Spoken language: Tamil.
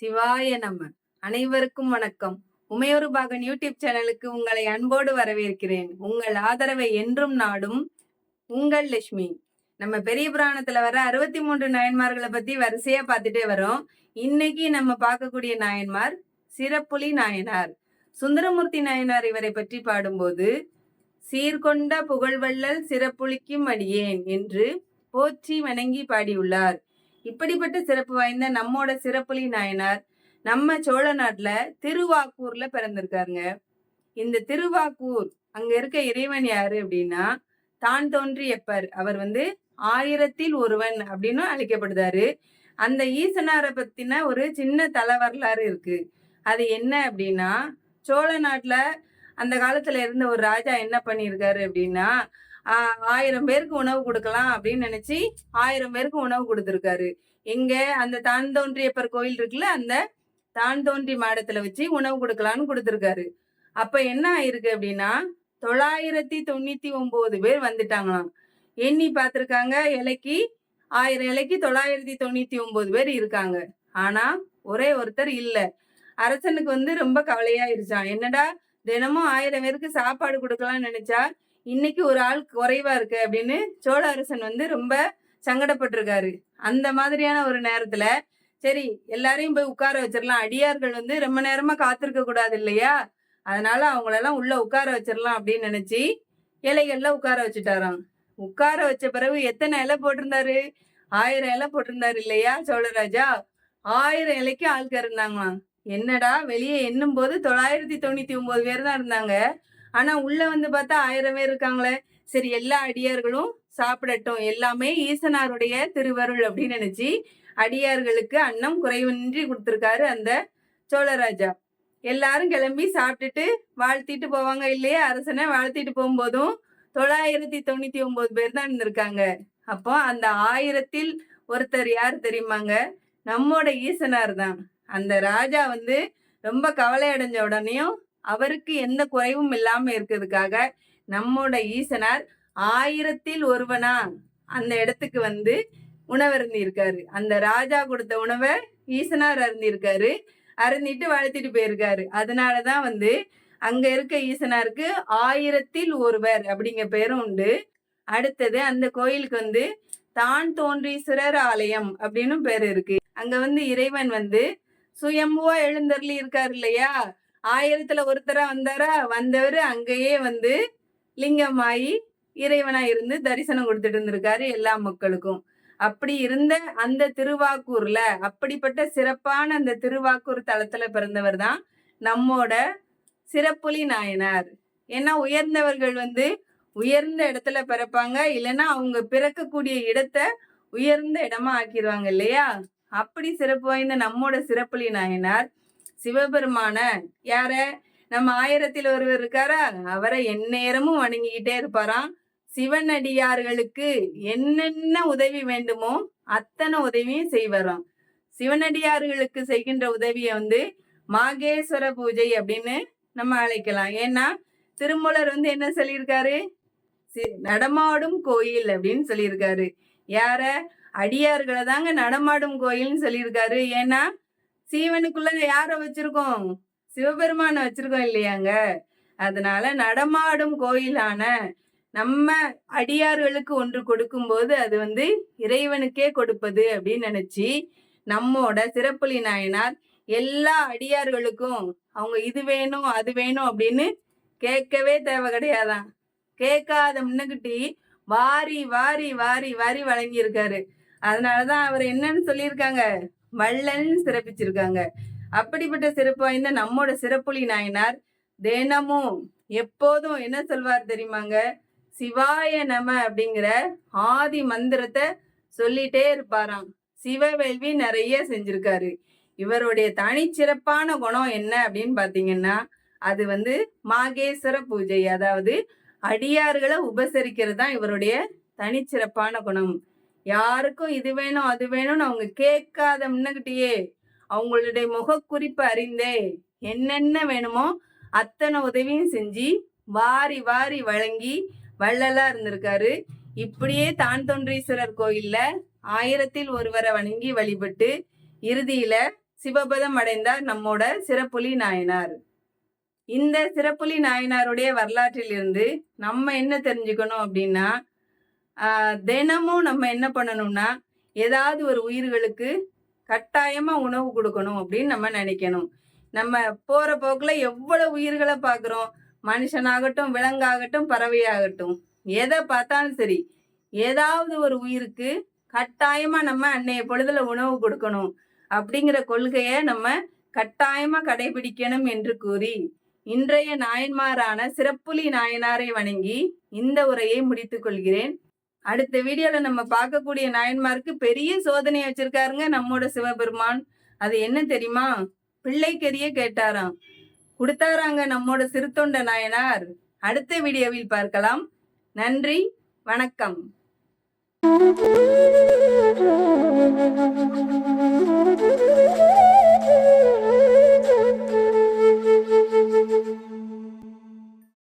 சிவாய நம்ம அனைவருக்கும் வணக்கம். உமையொரு பாகன் யூடியூப் சேனலுக்கு உங்களை அன்போடு வரவேற்கிறேன். உங்கள் ஆதரவை என்றும் நாடும் உங்கள் லட்சுமி. நம்ம பெரிய புராணத்துல வர அறுபத்தி மூன்று நாயன்மார்களை பத்தி வரிசையா பார்த்துட்டே வரோம். இன்னைக்கு நம்ம பார்க்கக்கூடிய நாயன்மார் சிறப்புலி நாயனார். சுந்தரமூர்த்தி நாயனார் இவரை பற்றி பாடும்போது சீர்கொண்ட புகழ்வள்ளல் சிறப்புலிக்கும் அடியேன் என்று போற்றி வணங்கி பாடியுள்ளார். இப்படிப்பட்ட சிறப்பு வாய்ந்த நம்மோட சிறப்புலி நாயனார் நம்ம சோழ நாட்டுல திருவாக்கூர்ல பிறந்திருக்காருங்க. இந்த திருவாக்கூர் அங்க இருக்க இறைவன் யாரு அப்படின்னா தான் தோன்றியப்பர். அவர் வந்து ஆயிரத்தில் ஒருவன் அப்படின்னு அழைக்கப்படுதாரு. அந்த ஈசனாரை பத்தின ஒரு சின்ன தல வரலாறு இருக்கு. அது என்ன அப்படின்னா சோழ நாட்டுல அந்த காலத்துல இருந்த ஒரு ராஜா என்ன பண்ணியிருக்காரு அப்படின்னா ஆயிரம் பேருக்கு உணவு கொடுக்கலாம் அப்படின்னு நினைச்சு ஆயிரம் பேருக்கு உணவு கொடுத்துருக்காரு. எங்க அந்த தான் தோன்றியப்பர் கோயில் இருக்குல்ல அந்த தான் தோன்றி மாடத்துல வச்சு உணவு கொடுக்கலான்னு கொடுத்துருக்காரு. அப்ப என்ன ஆயிருக்கு அப்படின்னா தொள்ளாயிரத்தி தொண்ணூத்தி ஒன்பது பேர் வந்துட்டாங்களாம். எண்ணி பார்த்திருக்காங்க இலைக்கு ஆயிரம் இலைக்கு தொள்ளாயிரத்தி தொண்ணூத்தி ஒன்பது பேர் இருக்காங்க. ஆனா ஒரே ஒருத்தர் இல்ல. அரசனுக்கு வந்து ரொம்ப கவலையாயிருச்சான் என்னடா தினமும் ஆயிரம் பேருக்கு சாப்பாடு கொடுக்கலாம்னு நினைச்சா இன்னைக்கு ஒரு ஆள் குறைவா இருக்கு அப்படின்னு சோழ அரசன் வந்து ரொம்ப சங்கடப்பட்டிருக்காரு. அந்த மாதிரியான ஒரு நேரத்துல சரி எல்லாரையும் போய் உட்கார வச்சிடலாம் அடியார்கள் வந்து ரொம்ப நேரமா காத்திருக்க கூடாது இல்லையா? அதனால அவங்களெல்லாம் உள்ள உட்கார வச்சிடலாம் அப்படின்னு நினைச்சு இலைகள்ல உட்கார வச்சுட்டாராம். உட்கார வச்ச பிறகு எத்தனை இலை போட்டிருந்தாரு? ஆயிரம் இலை போட்டிருந்தாரு இல்லையா சோழராஜா? ஆயிரம் இலைக்கு ஆட்கள் இருந்தாங்களாம் என்னடா வெளியே எண்ணும் போது தொள்ளாயிரத்தி தொண்ணூத்தி ஒன்பது பேர் தான் இருந்தாங்க. ஆனா உள்ள வந்து பார்த்தா ஆயிரம் பேர் இருக்காங்களே. சரி எல்லா அடியார்களும் சாப்பிடட்டும். எல்லாமே ஈசனாருடைய திருவருள் அப்படின்னு நினைச்சு அடியார்களுக்கு அன்னம் குறைவின்றி கொடுத்துருக்காரு அந்த சோழராஜா. எல்லாரும் கிளம்பி சாப்பிட்டுட்டு வாழ்த்திட்டு போவாங்க இல்லையா? அரசனை வாழ்த்திட்டு போகும்போதும் தொள்ளாயிரத்தி தொண்ணூத்தி ஒன்பது பேர் தான் இருந்திருக்காங்க. அப்போ அந்த ஆயிரத்தில் ஒருத்தர் யார் தெரியுமாங்க? நம்மோட ஈசனார் தான். அந்த ராஜா வந்து ரொம்ப கவலை அடைஞ்ச உடனேயும் அவருக்கு எந்த குறைவும் இல்லாம இருக்கிறதுக்காக நம்மோட ஈசனார் ஆயிரத்தில் ஒருவனா அந்த இடத்துக்கு வந்து உணவருந்தி இருக்காரு அந்த ராஜா கொடுத்த உணவை ஈசனார் அருந்திருக்காரு அருந்திட்டு வளர்த்திட்டு போயிருக்காரு. அதனாலதான் வந்து அங்க இருக்க ஈசனாருக்கு ஆயிரத்தில் ஒருவர் அப்படிங்கிற பேரும் உண்டு. அடுத்தது அந்த கோயிலுக்கு வந்து தான் தோன்றீஸ்வரர் ஆலயம் அப்படின்னு பேர் இருக்கு. அங்க வந்து இறைவன் வந்து சுயம்புவா எழுந்தருளி இருக்காரு இல்லையா? ஆயிரத்துல ஒருத்தரா வந்தாரா? வந்தவர் அங்கேயே வந்து லிங்கமாயி இறைவனா இருந்து தரிசனம் கொடுத்துட்டு இருந்திருக்காரு எல்லா மக்களுக்கும். அப்படி இருந்த அந்த திருவாக்கூர்ல அப்படிப்பட்ட சிறப்பான அந்த திருவாக்கூர் தளத்துல பிறந்தவர் தான் நம்மோட சிறப்புலி நாயனார். ஏன்னா உயர்ந்தவர்கள் வந்து உயர்ந்த இடத்துல பிறப்பாங்க. இல்லைன்னா அவங்க பிறக்கக்கூடிய இடத்த உயர்ந்த இடமா ஆக்கிடுவாங்க இல்லையா? அப்படி சிறப்பு வாய்ந்த நம்மோட சிறப்புலி நாயனார் சிவபெருமான யார? நம்ம ஆயிரத்தில் ஒருவர் இருக்காரா? அவரை எந்நேரமும் வணங்கிக்கிட்டே இருப்பாராம். சிவனடியார்களுக்கு என்னென்ன உதவி வேண்டுமோ அத்தனை உதவியும் செய்வாராம். சிவனடியார்களுக்கு செய்கின்ற உதவியை வந்து மாகேஸ்வர பூஜை அப்படின்னு நம்ம அழைக்கலாம். ஏன்னா திருமூலர் வந்து என்ன சொல்லியிருக்காரு? நடமாடும் கோயில் அப்படின்னு சொல்லியிருக்காரு. யார? அடியார்களை தாங்க நடமாடும் கோயில்னு சொல்லியிருக்காரு. ஏன்னா சீவனுக்குள்ள யார வச்சிருக்கோம்? சிவபெருமான வச்சிருக்கோம் இல்லையாங்க? அதனால நடமாடும் கோயிலான நம்ம அடியார்களுக்கு ஒன்று கொடுக்கும்போது அது வந்து இறைவனுக்கே கொடுப்பது அப்படின்னு நினைச்சு நம்மோட சிறப்புலி நாயனார் எல்லா அடியார்களுக்கும் அவங்க இது வேணும் அது வேணும் அப்படின்னு கேட்கவே தேவை கிடையாதான். கேட்காத முன்னகிட்டி வாரி வாரி வாரி வாரி வழங்கியிருக்காரு. அதனாலதான் அவர் என்னன்னு சொல்லியிருக்காங்க? வள்ளல்னு சிறப்பிச்சிருக்காங்க. அப்படிப்பட்ட சிறப்பு வாய்ந்த நம்மோட சிறப்புலி நாயனார் தினமும் எப்போதும் என்ன சொல்வார் தெரியுமாங்க? சிவாய நம அப்படிங்கிற ஆதி மந்திரத்தை சொல்லிட்டே இருப்பாராம். சிவவேள்வி நிறைய செஞ்சிருக்காரு. இவருடைய தனிச்சிறப்பான குணம் என்ன அப்படின்னு பாத்தீங்கன்னா அது வந்து மாகேஸ்வர பூஜை. அதாவது அடியார்களை உபசரிக்கிறது தான் இவருடைய தனிச்சிறப்பான குணம். யாருக்கும் இது வேணும் அது வேணும்னு அவங்க கேட்காத முன்னகிட்டயே அவங்களுடைய முகக்குறிப்பு அறிந்தே என்னென்ன வேணுமோ அத்தனை உதவியும் செஞ்சு வாரி வாரி வழங்கி வள்ளலா இருந்திருக்காரு. இப்படியே தான் தொன்றீஸ்வரர் கோயில்ல ஆயிரத்தில் ஒருவரை வணங்கி வழிபட்டு இறுதியில சிவபதம் அடைந்தார் நம்மோட சிறப்புலி நாயனார். இந்த சிறப்புலி நாயனாருடைய வரலாற்றிலிருந்து நம்ம என்ன தெரிஞ்சுக்கணும் அப்படின்னா தினமும் நம்ம என்ன பண்ணணும்னா ஏதாவது ஒரு உயிர்களுக்கு கட்டாயமா உணவு கொடுக்கணும் அப்படின்னு நம்ம நினைக்கணும். நம்ம போற போக்குல எவ்வளவு உயிர்களை பார்க்குறோம் மனுஷனாகட்டும் விலங்காகட்டும் பறவையாகட்டும். எதை பார்த்தாலும் சரி ஏதாவது ஒரு உயிருக்கு கட்டாயமா நம்ம அன்னைய பொழுதுல உணவு கொடுக்கணும் அப்படிங்கிற கொள்கையை நம்ம கட்டாயமா கடைபிடிக்கணும் என்று கூறி இன்றைய நாயன்மாரான சிறப்புலி நாயனாரை வணங்கி இந்த உரையை முடித்துக் கொள்கிறேன். அடுத்த வீடியோல நம்ம பார்க்கக்கூடிய நாயன்மார்க்கு பெரிய சோதனையை வச்சிருக்காருங்க நம்மோட சிவபெருமான். அது என்ன தெரியுமா? பிள்ளைக்கரிய கேட்டாராம். கொடுத்தாராங்க நம்மோட சிறுத்தொண்ட நாயனார். அடுத்த வீடியோவில் பார்க்கலாம். நன்றி வணக்கம். Thank you.